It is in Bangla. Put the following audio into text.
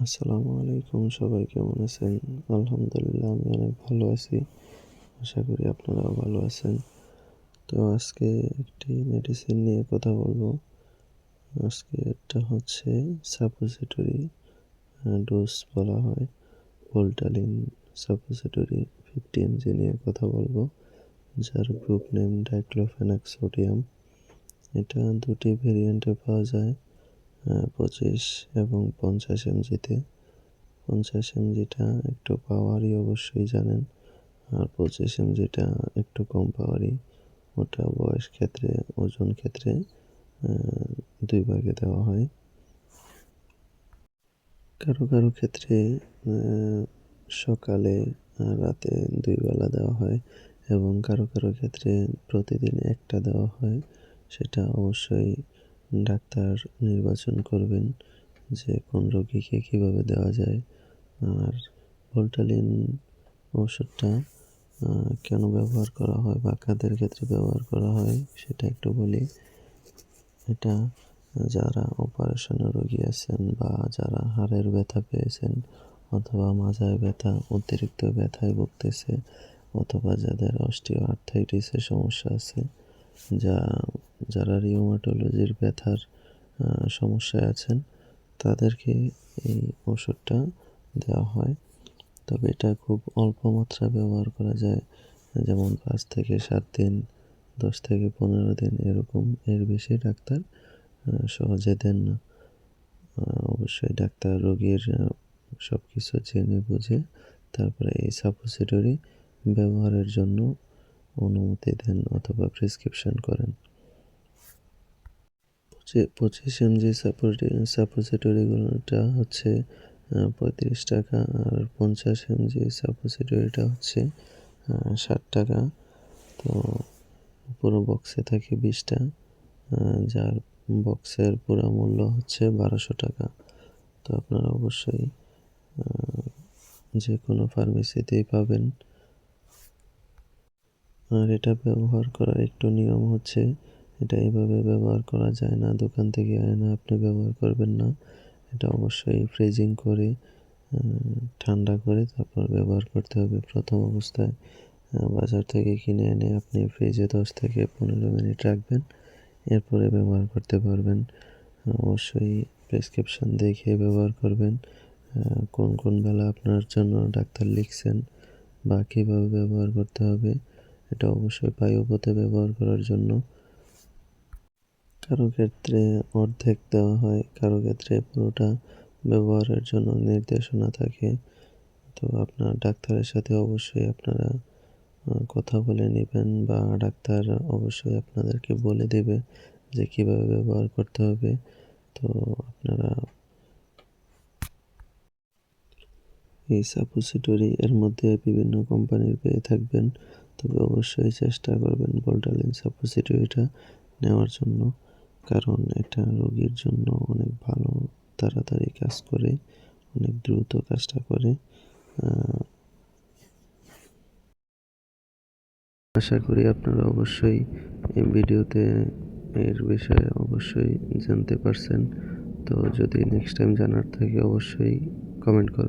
আসসালামু আলাইকুম, সবাই কেমন আছেন? আলহামদুলিল্লাহ, আমি অনেক ভালো আছি। আশা করি আপনারাও ভালো আছেন। তো আজকে একটি মেডিসিন নিয়ে কথা বলব। আজকে এটা হচ্ছে সাপোজিটরি ডোজ বলা হয়। ভোল্টালিন সাপোজিটরি ফিফটি এমজি নিয়ে কথা বলব, যার গ্রুপ নেম ডাইক্লোফেনাক সোডিয়াম এটা দুটি ভেরিয়েন্টে পাওয়া যায়। পঁচিশ এবং পঞ্চাশ এমজিতে। পঞ্চাশ এমজিটা একটু পাওয়ারই অবশ্যই জানেন, আর পঁচিশ এমজিটা একটু কম পাওয়ারই। ওটা বয়স ক্ষেত্রে, ওজন ক্ষেত্রে দুই ভাগে দেওয়া হয়। কারও কারও ক্ষেত্রে সকালে রাতে দুই বেলা দেওয়া হয় এবং কারও কারও ক্ষেত্রে প্রতিদিন একটা দেওয়া হয়, সেটা অবশ্যই ডাক্তার নির্বাচন করবেন যে কোন রোগীকে কীভাবে দেওয়া যায়। আর ভোল্টালিন ওষুধটা কেন ব্যবহার করা হয় বা কাদের ক্ষেত্রে ব্যবহার করা হয় সেটা একটু বলি। এটা যারা অপারেশনের রোগী আছেন বা যারা হাড়ের ব্যথা পেয়েছেন অথবা মাজায় ব্যথা, অতিরিক্ত ব্যথায় ভুগতেছে অথবা যাদের অস্টিও আর্থাইটিসের সমস্যা আছে, যা যারা রিউমাটোলজির ব্যথার সমস্যায় আছেন, তাদেরকে এই ওষুধটা দেওয়া হয়। তবে এটা খুব অল্প মাত্রায় ব্যবহার করা যায়। যেমন পাঁচ থেকে সাত দিন, দশ থেকে পনেরো দিন এরকম এর বেশি ডাক্তার সহজে দেন না। অবশ্যই ডাক্তার রোগীর সব কিছু জেনে বুঝে তারপরে এই সাপোসিটরি ব্যবহারের জন্য অনুমতি দেন অথবা প্রেসক্রিপশন করেন। পঁচিশ এমজি সাপোজিটরিগুলোটা হচ্ছে পঁয়ত্রিশ টাকা আর পঞ্চাশ এমজি সাপোজিটরিটা হচ্ছে ষাট টাকা। তো পুরো বক্সে থাকে বিশটা যার বক্সের পুরো মূল্য হচ্ছে বারোশো টাকা। তো আপনারা অবশ্যই যে কোনো ফার্মেসিতেই পাবেন। আর এটা ব্যবহার করার একটু নিয়ম হচ্ছে এটা এইভাবে ব্যবহার করা যায় না, দোকান থেকে আয়না আপনি ব্যবহার করবেন না। এটা অবশ্যই ফ্রিজিং করে ঠান্ডা করে তারপর ব্যবহার করতে হবে। প্রথম অবস্থায় বাজার থেকে কিনে এনে আপনি ফ্রিজে দশ থেকে পনেরো মিনিট রাখবেন। এরপরে ব্যবহার করতে পারবেন। অবশ্যই প্রেসক্রিপশান দেখে ব্যবহার করবেন কোন কোন বেলা আপনার জন্য ডাক্তার লিখছেন বা কীভাবে ব্যবহার করতে হবে। এটা অবশ্যই বায়ুপথে ব্যবহার করার জন্য। কারও ক্ষেত্রে অর্ধেক দেওয়া হয়, কারও ক্ষেত্রে পুরোটা ব্যবহারের জন্য নির্দেশনা থাকে। তো আপনার ডাক্তারের সাথে অবশ্যই আপনারা কথা বলে নেবেন বা ডাক্তার অবশ্যই আপনাদেরকে বলে দেবে যে কীভাবে ব্যবহার করতে হবে। তো আপনারা এই সাপোজিটরি এর মধ্যে বিভিন্ন কোম্পানির পেয়ে থাকবেন। তবে অবশ্যই চেষ্টা করবেন বোল্টালিন সাপোজিটরিটা নেওয়ার জন্য। কারণ এটা রোগীর জন্য অনেক ভালো, তাড়াতাড়ি কাজ করে, অনেক দ্রুত কাজটা করে। আশা করি আপনারা অবশ্যই এই ভিডিওতে এর বিষয়ে অবশ্যই জানতে পারছেন। তো যদি নেক্সট টাইম জানার থাকে, অবশ্যই কমেন্ট করবেন।